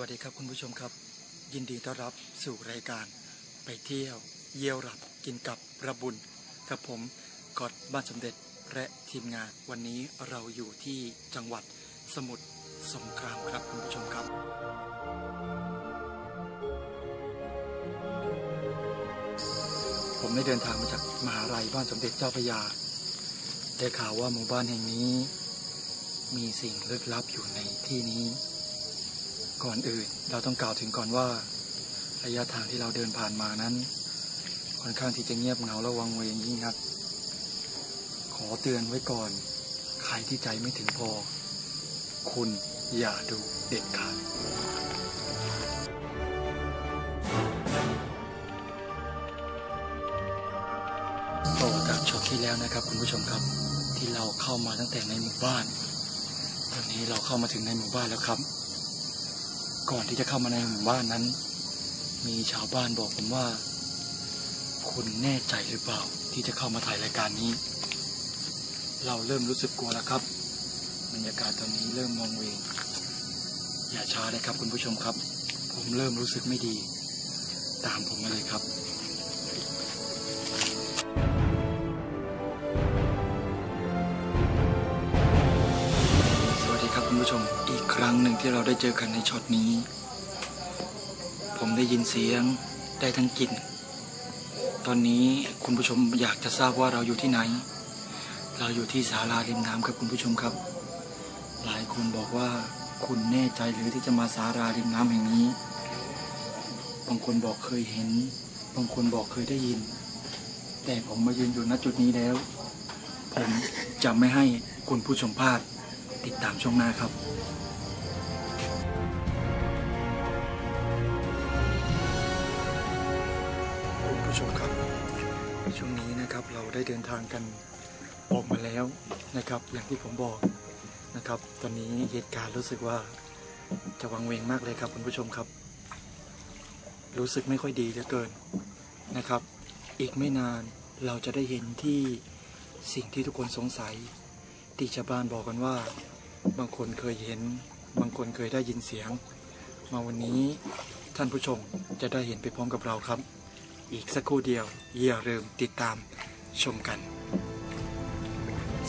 วัสดีครับคุณผู้ชมครับ ยินดีต้อนรับสู่รายการ ไปเที่ยวเยี่ยวหลับกินกับระบุญกับผมกอดบ้านสมเด็จและทีมงานวันนี้เราอยู่ที่จังหวัดสมุทรสงครามครับคุณผู้ชมครับ ผมได้เดินทางมาจากมหาลัยบ้านสมเด็จเจ้าพระยา ได้ข่าวว่าหมู่บ้านแห่งนี้ มีสิ่งลึกลับอยู่ในที่นี้ ก่อนอื่นเราต้องกล่าวถึงก่อนว่าระยะทางที่เราเดินผ่านมานั้น ค่อนข้างที่จะเงียบเหงาและวังเวงยิ่งนัก ขอเตือนไว้ก่อน ใครที่ใจไม่ถึงพอ คุณอย่าดูเด็ดขาดต่อจากช็อตที่แล้วนะครับคุณผู้ชมครับ ที่เราเข้ามาตั้งแต่ในหมู่บ้าน ตอนนี้เราเข้ามาถึงในหมู่บ้านแล้วครับ ก่อนที่จะเข้ามาในหมู่บ้านนั้น มีชาวบ้านบอกผมว่า คุณแน่ใจหรือเปล่า ที่จะเข้ามาถ่ายรายการนี้ เราเริ่มรู้สึกกลัวแล้วครับบรรยากาศตอนนี้เริ่มมองเวงอย่าช้าเลยครับคุณผู้ชมครับ ผมเริ่มรู้สึกไม่ดี ตามผมมาเลยครับ อีกครั้งหนึ่งที่เราได้เจอกันในช็อตนี้ ผมได้ยินเสียงได้ทั้งกลิ่น ตอนนี้คุณผู้ชมอยากจะทราบว่าเราอยู่ที่ไหน เราอยู่ที่ศาลาริมน้ำครับคุณผู้ชมครับ หลายคนบอกว่าคุณแน่ใจหรือที่จะมาศาลาริมน้ำแห่งนี้ บางคนบอกเคยเห็น บางคนบอกเคยได้ยิน แต่ผมมายืนอยู่ณจุดนี้แล้ว ผมจะไม่ให้คุณผู้ชมพลาดติดตามช่วงหน้าครับ ผู้ชมครับช่วงนี้นะครับเราได้เดินทางกันออกมาแล้วนะครับ อย่างที่ผมบอกนะครับ ตอนนี้เหตุการณ์รู้สึกว่าจะวังเวงมากเลยครับคุณผู้ชมครับ รู้สึกไม่ค่อยดีเหลือเกินนะครับ อีกไม่นานเราจะได้เห็นที่สิ่งที่ทุกคนสงสัยที่ชาวบ้านบอกกันว่า บางคนเคยเห็น บางคนเคยได้ยินเสียง มาวันนี้ท่านผู้ชมจะได้เห็นไปพร้อมกับเราครับ อีกสักครู่เดียวอย่าลืมติดตามชมกัน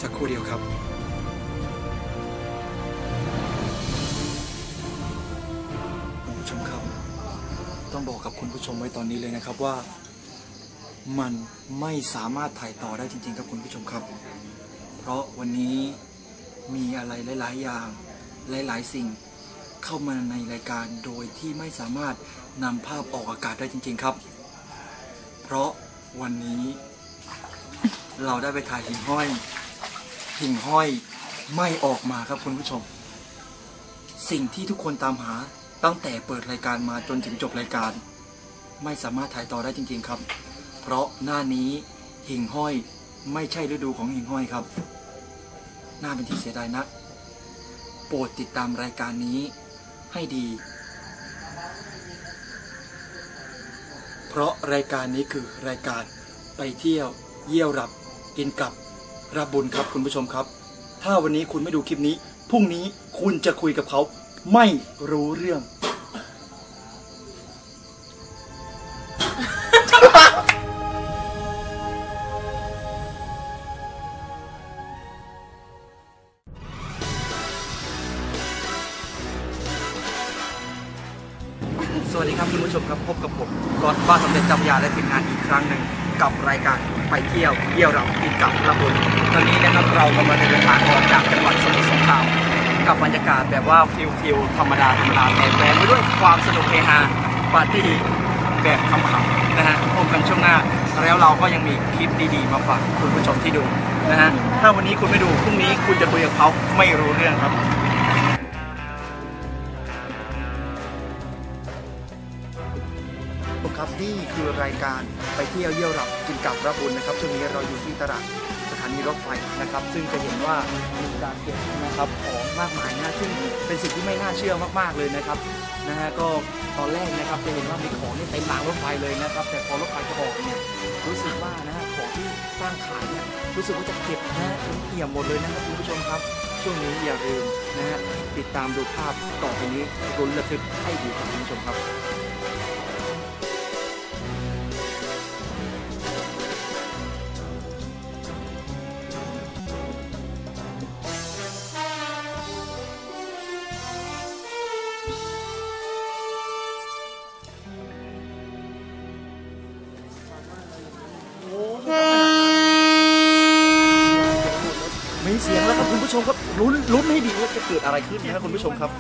สักครู่เดียวครับ คุณผู้ชมครับ ต้องบอกกับคุณผู้ชมไว้ตอนนี้เลยนะครับว่า มันไม่สามารถถ่ายต่อได้จริง ๆ ครับคุณผู้ชมครับ เพราะวันนี้มีอะไรหลาย ๆ อย่าง หลาย ๆ สิ่งเข้ามาในรายการโดยที่ไม่สามารถนำภาพออกอากาศได้จริง ๆ ครับ เพราะวันนี้ เราได้ไปถ่ายหิ่งห้อย หิ่งห้อยไม่ออกมาครับคุณผู้ชม สิ่งที่ทุกคนตามหาตั้งแต่เปิดรายการมาจนถึงจบรายการ ไม่สามารถถ่ายต่อได้จริง ๆครับ เพราะหน้านี้หิ่งห้อยไม่ใช่ฤดูของหิ่งห้อยครับ น่าเป็นที่เสียดายนัก โปรดติดตามรายการนี้ให้ดี เพ ราะรายการนี้คือรายการไปเที่ยวเยี่ยวรับกินกับรับบุญครับคุณผู้ชมครับ ถ้าวันนี้คุณไม่ดูคลิปนี้พรุ่งนี้คุณจะคุยกับเขาไม่รู้เรื่อง วัสดีครับคุณผู้ชมครับพบกับผมกอดบ้าสมเด็จจ้าพระยาและทีมงานอีกครั้งหนึ่งกับรายการไปเที่ยวเที่ยวเรากินกับระบุญตอนนี้นะครับเรากำลังเดินทางออกจากจังหวัดสมุทรสงครามกับบรรยากาศแบบว่าฟิลฟิลธรรมดาธรรมดาแต่แฝงไปด้วยความสนุกเฮฮาปาร์ตี้แบบขำๆนะฮะพบกันช่วงหน้า แล้วเราก็ยังมีคลิปดีๆมาฝากคุณผู้ชมที่ดูนะฮะถ้าวันนี้คุณไม่ดูพรุ่งนี้คุณจะคุยกับเขาไม่รู้เรื่องครับ นี่คือรายการไปเที่ยวเยี่ยวรับกินกับระบุญนะครับ ช่วงนี้เราอยู่ที่ตลาดสถานีรถไฟนะครับ ซึ่งจะเห็นว่ามีการเก็บนะครับของมากมายนะซึ่งเป็นสิ่งที่ไม่น่าเชื่อมากๆเลยนะครับนะฮะก็ตอนแรกนะครับจะเห็นว่ามีของนี่เต็มรางรถไฟเลยนะครับ แต่พอรถไฟจะออกเนี่ยรู้สึกว่านะฮะของที่สร้างขายเนี่ยรู้สึกว่าจะเก็บนะฮะเอี่ยมหมดเลยนะครับคุณผู้ชมครับ ช่วงนี้อย่าลืมนะฮะติดตามดูภาพต่อไปนี้รุนระทึกให้ดีครับคุณผู้ชมครับ เสียงแล้วครับคุณผู้ชมครับลุ้นลุ้นให้ดีว่าจะเกิดอะไรขึ้นนะครับคุณผู้ชมครับ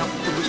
Aku tunggu.